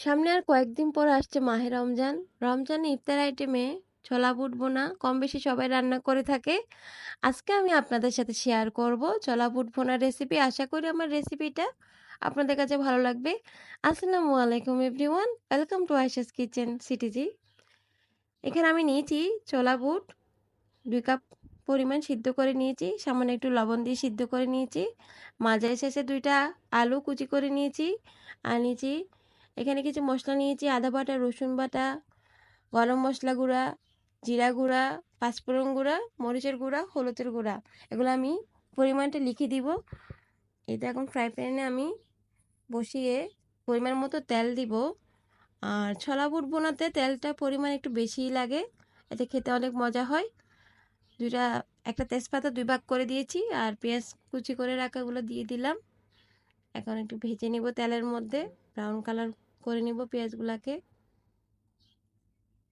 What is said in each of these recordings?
সামনে আর কয়েকদিন পর আসছে মাহে রমজান। রমজানে ইফতার আইটেমে ছোলা বুট বোনা কম বেশি সবাই রান্না করে থাকে। আজকে আমি আপনাদের সাথে শেয়ার করব ছোলা বুট বোনার রেসিপি আশা করি আমার রেসিপিটা আপনাদের কাছে ভালো লাগবে। আসসালামু আলাইকুম এভরিওয়ান ওয়েলকাম টু আয়সাস কিচেন সিটিজি এখানে আমি নিয়েছি ছোলা বুট, দুই কাপ পরিমাণ সিদ্ধ করে নিয়েছি। সামান্য একটু লবণ দিয়ে সিদ্ধ করে নিয়েছি। মাঝারি শেষে দুইটা আলু কুচি করে নিয়েছি। আর নিয়েছি এখানে কিছু মশলা নিয়েছি, আদা বাটা, রসুন বাটা, গরম মশলা গুঁড়া, জিরা গুঁড়া, পাঁচফোড়ন গুঁড়া, মরিচের গুঁড়া, হলুদের গুঁড়া। এগুলো আমি পরিমাণটা লিখে দিব। এটা এখন ফ্রাই প্যানে আমি বসিয়ে পরিমাণ মতো তেল দিব। আর ছলা বুট বোনাতে তেলটা পরিমাণ একটু বেশিই লাগে, এতে খেতে অনেক মজা হয়। দুইটা, একটা তেজপাতা দুই ভাগ করে দিয়েছি, আর পেঁয়াজ কুচি করে রাখাগুলো দিয়ে দিলাম। এখন একটু ভেজে নিব তেলের মধ্যে ব্রাউন কালার করে নিব পেঁয়াজগুলাকে।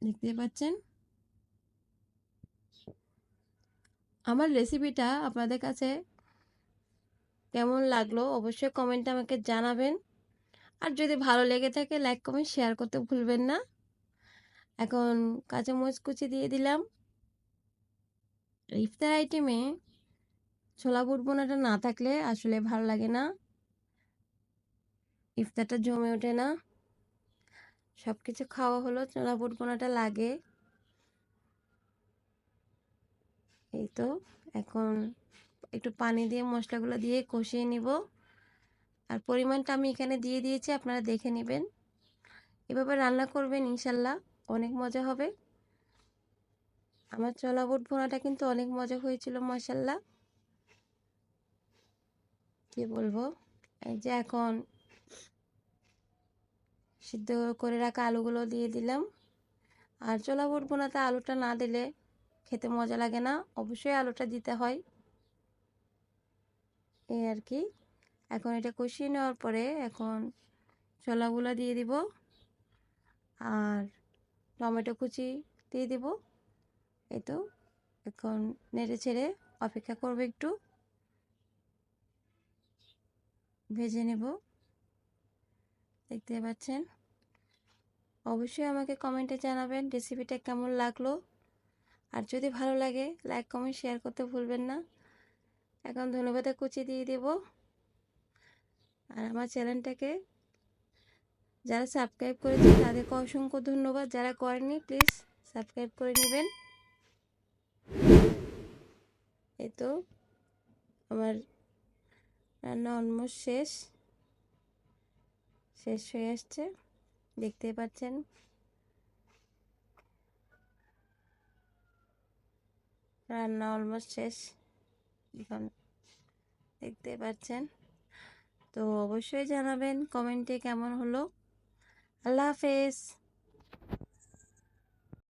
দেখতে পাচ্ছেন? আমার রেসিপিটা আপনাদের কাছে কেমন লাগল অবশ্যই কমেন্টে আমাকে জানাবেন। আর যদি ভালো লেগে থাকে লাইক কমেন্ট শেয়ার করতে ভুলবেন না। এখন কাঁচামরিচ কুচি দিয়ে দিলাম। ইফতার আইটেমে ছোলা বুট বোনাটা না থাকলে আসলে ভালো লাগে না। ইফতারটা জমে ওঠে না। সব কিছু খাওয়া হলো বুট বোনাটা লাগে। এই তো, এখন একটু পানি দিয়ে মশলাগুলো দিয়ে কষিয়ে নিব। আর পরিমাণটা আমি এখানে দিয়ে দিয়েছি, আপনারা দেখে নেবেন। এভাবে রান্না করবেন ইনশাল্লাহ, অনেক মজা হবে। আমার চলা বুট ভোনাটা কিন্তু অনেক মজা হয়েছিল মশাল্লা কি বলব? এই যে এখন সিদ্ধ করে রাখা আলুগুলো দিয়ে দিলাম। আর চোলা বোনাতে আলুটা না দিলে খেতে মজা লাগে না, অবশ্যই আলুটা দিতে হয়। এই আর কি। এখন এটা কষিয়ে নেওয়ার পরে এখন ছোলাগুলো দিয়ে দিব। আর টমেটো কুচি দিয়ে দিব। এই তো, এখন নেড়ে ছেড়ে অপেক্ষা করব একটু। ভেজে নেব। দেখতে পাচ্ছেন? অবশ্যই আমাকে কমেন্টে জানাবেন রেসিপিটা কেমন লাগল। আর যদি ভালো লাগে লাইক কমেন্ট শেয়ার করতে ভুলবেন না। এখন ধন্যবাদে কুচি দিয়ে দেব। আর আমার চ্যানেলটাকে যারা সাবস্ক্রাইব করেছে, তাদেরকে অসংখ্য ধন্যবাদ। যারা করেনি প্লিজ সাবস্ক্রাইব করে নেবেন। এই তো আমার রান্না অলমোস্ট শেষ। শেষ হয়ে আসছে। দেখতেই পাচ্ছেন। রান্না অলমোস্ট শেষ, এখন দেখতে পাচ্ছেন। তো অবশ্যই জানাবেন কমেন্টে কেমন হলো? আল্লাহ হাফেজ।